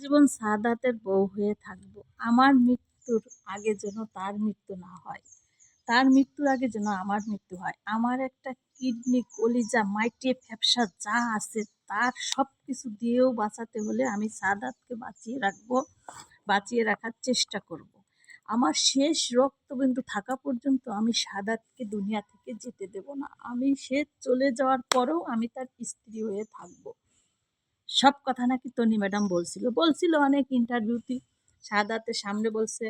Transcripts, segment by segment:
জীবন সাদাতের বউ হয়ে থাকব। আমার মৃত্যুর আগে যেন তার মৃত্যু না হয়। তার মৃত্যুর আগে যেন আমার মৃত্যু হয়। আমার একটা কিডনি, কলিজা, মাইটে, ফ্যাপসা যা আছে তার সব কিছু দিয়েও বাঁচাতে হলে আমি সাদাতকে বাঁচিয়ে রাখব, বাঁচিয়ে রাখার চেষ্টা করব। আমার শেষ রক্তবিন্দু থাকা পর্যন্ত আমি সাদাতকে দুনিয়া থেকে যেতে দেব না। আমি সে চলে যাওয়ার পরেও আমি তার স্ত্রী হয়ে থাকব। সব কথা নাকি তনি ম্যাডাম বলছিল। বলছিল অনেক ইন্টারভিউতে সাদাতে সামনে বলছে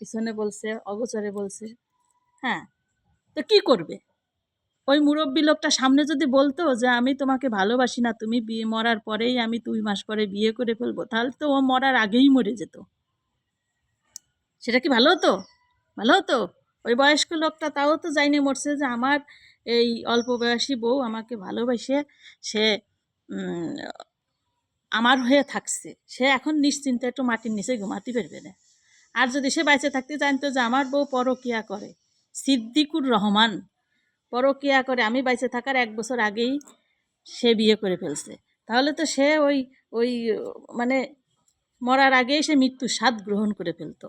পিছনে বলছে, অগোচরে বলছে হ্যাঁ তো কি করবে? ওই মুরব্বী লোকটা সামনে যদি বলতো যে, আমি তোমাকে ভালোবাসি না, তুমি বিয়ে মরার পরেই আমি দুই মাস পরে বিয়ে করে ফেলব তাহলে তো ও মরার আগেই মরে যেত। সেটা কি ভালো হতো? ভালো হতো? ওই বয়স্ক লোকটা তাও তো যাইনি মরছে যে, আমার এই অল্প বয়সী বউ আমাকে ভালোবাসে সে আমার হয়ে থাকছে। সে এখন নিশ্চিন্তে একটু মাটির নিচে ঘুমাতে পারবে না। আর যদি সে বাইচে থাকতে জানতো যে আমার বউ পরকিয়া করে। সিদ্দিকুর রহমান পরকিয়া করে। আমি বাইচে থাকার এক বছর আগেই সে বিয়ে করে ফেলছে। তাহলে তো সে ওই ওই মানে মরার আগেই সে মৃত্যু স্বাদ গ্রহণ করে ফেলতো।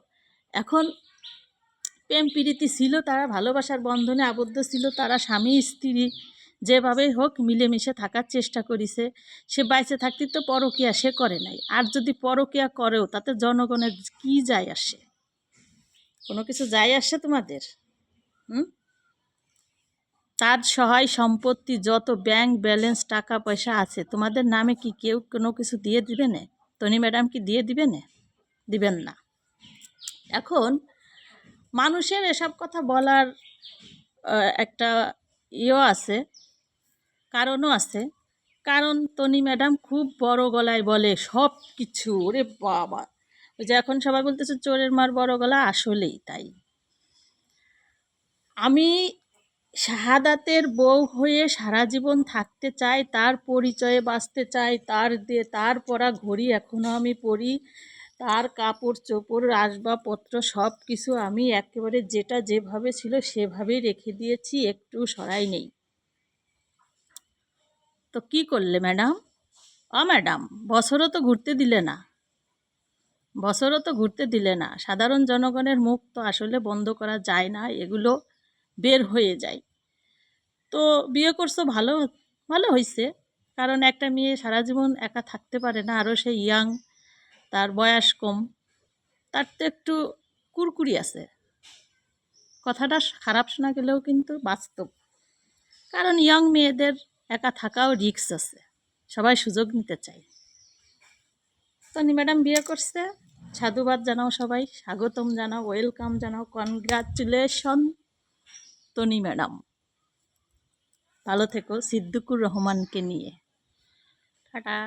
এখন প্রেম প্রীতি ছিল, তারা ভালোবাসার বন্ধনে আবদ্ধ ছিল, তারা স্বামী, স্ত্রী যেভাবেই হোক মিলেমিশে থাকার চেষ্টা করিছে সে। বাইচে থাকতে তো পরকিয়া সে করে নাই। আর যদি পরকিয়া করেও তাতে জনগণের কি যায় আসে? কোনো কিছু যায় আসে তোমাদের? হুম? তার সহায় সম্পত্তি, যত ব্যাংক ব্যালেন্স, টাকা পয়সা আছে, তোমাদের নামে কি কেউ কোনো কিছু দিয়ে দিবে না? তনি ম্যাডাম কি দিয়ে দিবে না? দিবেন না। এখন মানুষের এসব কথা বলার একটা ইয়েও আছে। কারণও আছে। কারণ তনি ম্যাডাম খুব বড় গলায় বলে, সব কিছু। ওরে বাবা। ওই যে এখন সবাই বলতেছে, চোরের মার বড় গলা। আসলেই তাই। আমি শাহাদাতের বউ হয়ে সারা জীবন থাকতে চাই, তার পরিচয়ে বাঁচতে চাই, তার দিয়ে তার পরা ঘড়ি এখনও আমি পরি, তার কাপড় চোপড়, আসবাবপত্র সব কিছু আমি একেবারে যেটা যেভাবে ছিল সেভাবেই রেখে দিয়েছি, একটু সরাই নেই। তো কি করলে ম্যাডাম? অ, ম্যাডাম, বছরও তো ঘুরতে দিলে না। বছরও তো ঘুরতে দিলে না। সাধারণ জনগণের মুখ তো আসলে বন্ধ করা যায় না, এগুলো বের হয়ে যায়। তো বিয়ে করছ ভালো ভালো হয়েছে কারণ একটা মেয়ে সারা জীবন একা থাকতে পারে না, আরও সে ইয়াং, তার বয়স কম, তার তো একটু কুরকুরি আছে। কথাটা খারাপ শোনা গেলেও কিন্তু বাস্তব। কারণ ইয়ং মেয়েদের একা থাকাও রিক্স আছে। সবাই সুযোগ নিতে চাই তনি ম্যাডাম বিয়ে করছে। সাধুবাদ জানাও সবাই। স্বাগতম জানাও, ওয়েলকাম জানাও। Congratulation Toni madam. ভালো থেকো, সিদ্দিকুর রহমানকে নিয়ে। টাটা।